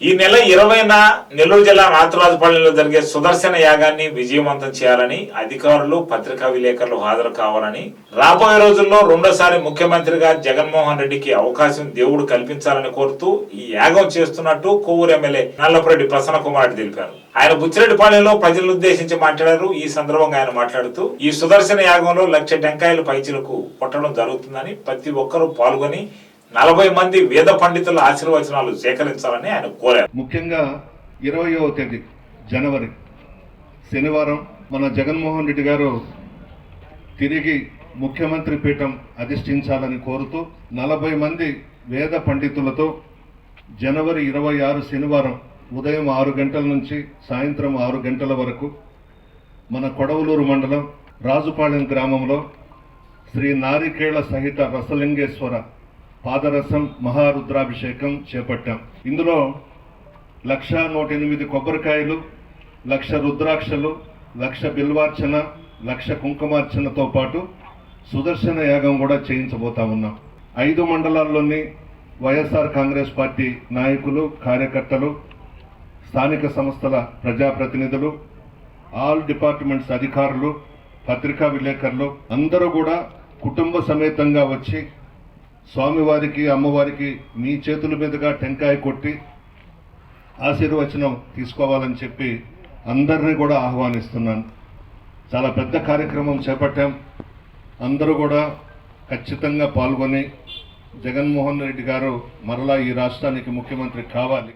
ఈ నెల ఇరవైన నెల్లూరు జిల్లా నాతురాజుపల్లిలో జరిగే సుదర్శన యాగాన్ని విజయవంతం చేయాలని అధికారులు పత్రికా విలేకరులు హాజరు కావాలని రాబోయే రోజుల్లో రెండోసారి ముఖ్యమంత్రిగా జగన్మోహన్ రెడ్డికి అవకాశం దేవుడు కల్పించాలని కోరుతూ ఈ యాగం చేస్తున్నట్టు కొవ్వూరు ఎమ్మెల్యే నల్లపురెడ్డి ప్రసన్న కుమార్ రెడ్డి తెలిపారు. ఆయన బుచ్చిరెడ్డిపాళ్యంలో ప్రజలను ఉద్దేశించి మాట్లాడారు. ఈ సందర్భంగా ఆయన మాట్లాడుతూ ఈ సుదర్శన యాగంలో లక్ష టెంకాయలు పైచీలకు కొట్టడం జరుగుతుందని ప్రతి ఒక్కరూ పాల్గొని నలభై మంది వేద పండితుల ఆశీర్వచనాలు సేకరించాలని ఆయన కోరారు. ముఖ్యంగా ఇరవయో తేదీ జనవరి శనివారం మన జగన్మోహన్ రెడ్డి గారు తిరిగి ముఖ్యమంత్రి పీఠం అధిష్ఠించాలని కోరుతూ నలభై మంది వేద పండితులతో జనవరి ఇరవై ఆరు శనివారం ఉదయం ఆరు గంటల నుంచి సాయంత్రం ఆరు గంటల వరకు మన కొడవలూరు మండలం రాజుపాళెం గ్రామంలో శ్రీ నారికేళ సహిత రసలింగేశ్వర పాదరసం మహారుద్రాభిషేకం చేపట్టాం. ఇందులో లక్ష నూట ఎనిమిది కొబ్బరికాయలు లక్ష రుద్రాక్షలు లక్ష బిల్వార్చన లక్ష కుంకుమార్చనతో పాటు సుదర్శన యాగం కూడా చేయించబోతా ఉన్నాం. ఐదు మండలాల్లోని వైఎస్ఆర్ కాంగ్రెస్ పార్టీ నాయకులు కార్యకర్తలు స్థానిక సంస్థల ప్రజాప్రతినిధులు ఆల్ డిపార్ట్మెంట్స్ అధికారులు పత్రికా విలేకరులు అందరూ కూడా కుటుంబ సమేతంగా వచ్చి స్వామివారికి అమ్మవారికి మీ చేతుల మీదుగా టెంకాయ కొట్టి ఆశీర్వచనం తీసుకోవాలని చెప్పి అందరినీ కూడా ఆహ్వానిస్తున్నాను. చాలా పెద్ద కార్యక్రమం చేపట్టాం. అందరూ కూడా ఖచ్చితంగా పాల్గొని జగన్మోహన్ రెడ్డి గారు మరలా ఈ రాష్ట్రానికి ముఖ్యమంత్రి కావాలి.